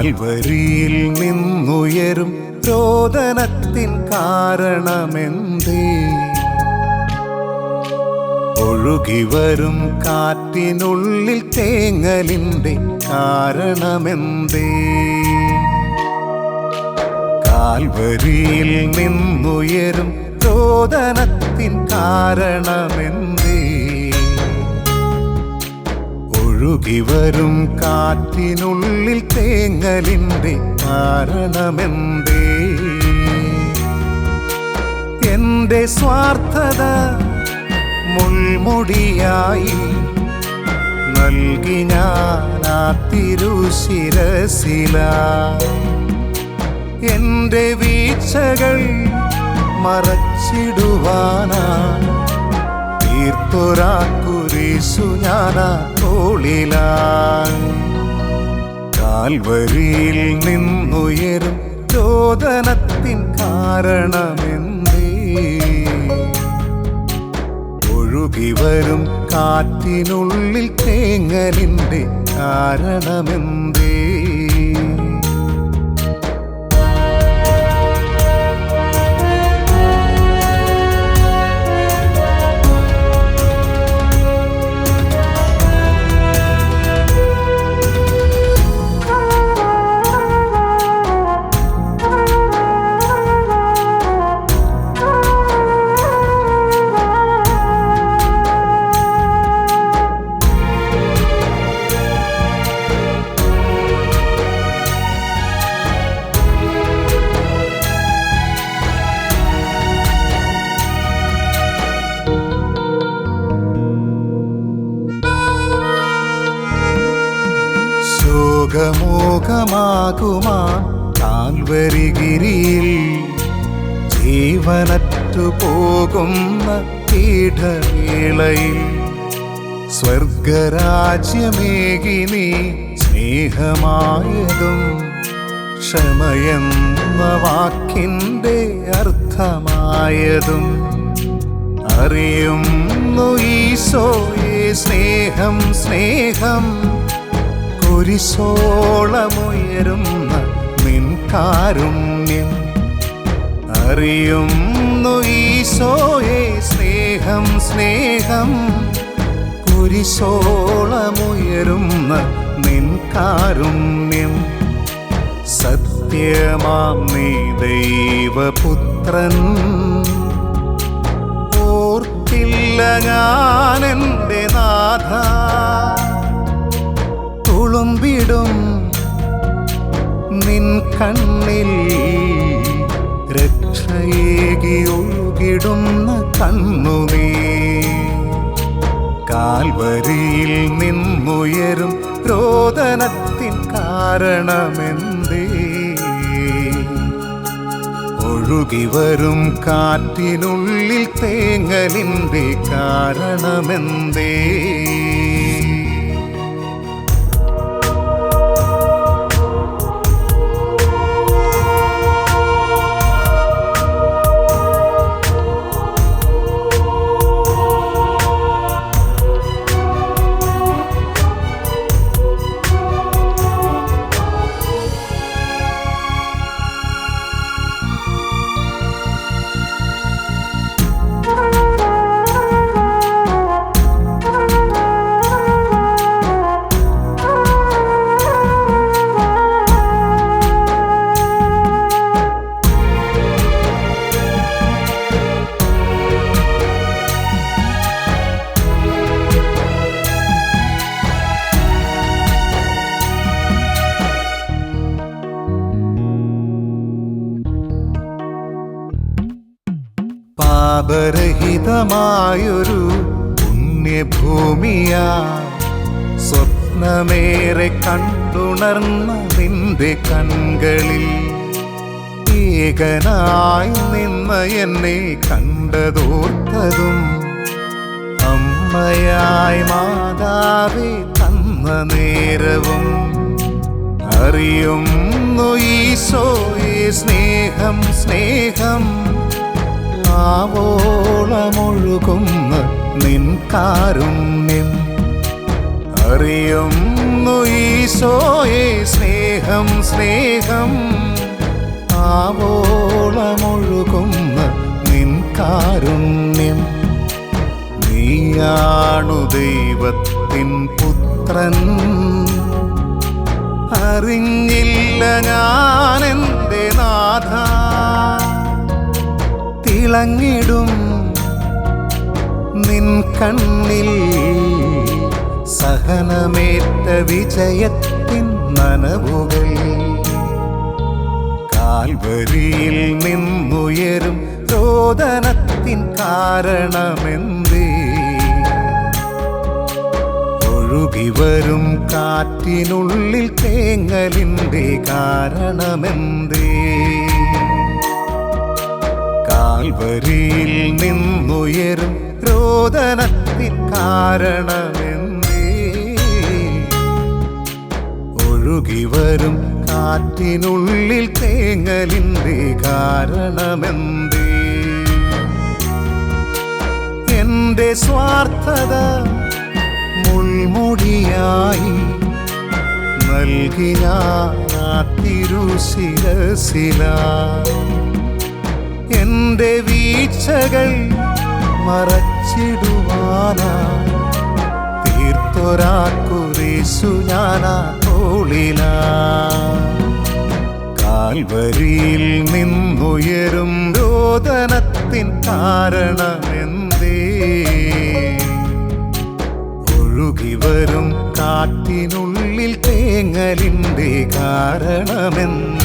കാൽവരിയിൽ നിന്നുയരും രോദനത്തിൻ കാരണമെന്തേ? ഒഴുകിവരും കാറ്റിനുള്ളിൽ തേങ്ങലിന്റെ കാരണമെന്തേ? കാൽവരിയിൽ നിന്നുയരും രോദനത്തിൻ കാരണമെന്തേ? ഒഴുകിവരും കാറ്റിനുള്ളിൽ തേങ്ങലിന്റെ കാരണമെന്തേ? എന്റെ സ്വാർത്ഥത മുൾമുടിയായി നൽകി ഞാനാ തിരുശിരസില. എന്റെ വീഴ്ചകൾ മറച്ചിടുവാനാ തീർത്തൊരാ കുരിശു ഞാനാ തോളിലായി കാൽവരിയിൽ നിന്നുയരും ചോദനത്തിൻ കാരണമെന്തേ ഒഴുകിവരും കാറ്റിനുള്ളിൽ തേങ്ങലിന്റെ കാരണമെന്തേ ശോകമോകമാകുമാ കാൽവരിഗിരിയിൽ ജീവനറ്റു പോകുന്ന പീഠവേളയിൽ സ്വർഗരാജ്യമേകിനി സ്നേഹമായതും ക്ഷമയെന്ന വാക്കിന്റെ അർത്ഥമായതും അറിയുന്നു ഈശോയെ സ്നേഹം സ്നേഹം കുരിശോളമുയരുന്ന നിൻ കാരുണ്യം. അറിയുന്നു ഈശോയെ സ്നേഹം സ്നേഹം. കുരിശോളമുയരുന്ന നിൻ കാരുണ്യം. സത്യമാം നീ ദൈവപുത്രൻ. ഓർത്തില്ല ഞാനെന്റെ നാഥ. തുളുമ്പിടും നിൻ കണ്ണിൽ രക്ഷയേകി ഒഴുകിടുന്ന കണ്ണുനീ. കാൽവരിയിൽ നിന്നുയരും രോദനത്തിൻ കാരണമെന്തേ? ഒഴുകിവരും കാറ്റിനുള്ളിൽ തേങ്ങലിന്റെ കാരണമെന്തേ? പാപരഹിതമായൊരു പുണ്യഭൂമിയാ സ്വപ്നമേറെ കണ്ടുണർന്ന നിന്റെ കൺകളിൽ ഏകനായി നിന്ന് എന്നെ കണ്ടതോർത്തതും അമ്മയായി മാതാവേ തന്ന നേരവും അറിയുന്നു ഈശോയെ സ്നേഹം സ്നേഹം. ആവോളമൊഴുകുന്ന നിൻ കാരുണ്യം. അറിയുന്നു ഈശോയെ സ്നേഹം സ്നേഹം. ആവോളമൊഴുകുന്ന നിൻ കാരുണ്യം. നീയാണു ദൈവത്തിൻ പുത്രൻ. അറിഞ്ഞില്ല ഞാൻ നാഥ. തിളങ്ങിടും നിൻ കണ്ണിൽ സഹനമേറ്റ വിജയത്തിൻ നനവുകൾ. കാൽവരിയിൽ നിന്നുയരും രോദനത്തിൻ കാരണമെന്തേ? ഒഴുകി വരും കാറ്റിനുള്ളിൽ തേങ്ങലിന്റെ കാരണമെന്തേ? കാൽവരിയിൽ നിന്നുയരും രോദനത്തിൻ കാരണമെന്തേ ഒഴുകി കാറ്റിനുള്ളിൽ തേങ്ങലിന്റെ കാരണമെന്തേ എന്റെ സ്വാർത്ഥത മുൾമുടിയായി നൽകി ഞാൻ തിരുശിരസിലായി എന്റെ വീഴ്ചകൾ മറച്ചിടുവാനാ. തീർത്തൊരാക്കുറേശു ഞാനാ തോളിലാ. കാൽവരിയിൽ നിന്നുയരും രോദനത്തിൻ കാരണമെന്തേ? ഒഴുകി കാറ്റിനുള്ളിൽ കാട്ടിനുള്ളിൽ തേങ്ങലിന്റെ കാരണമെന്തേ?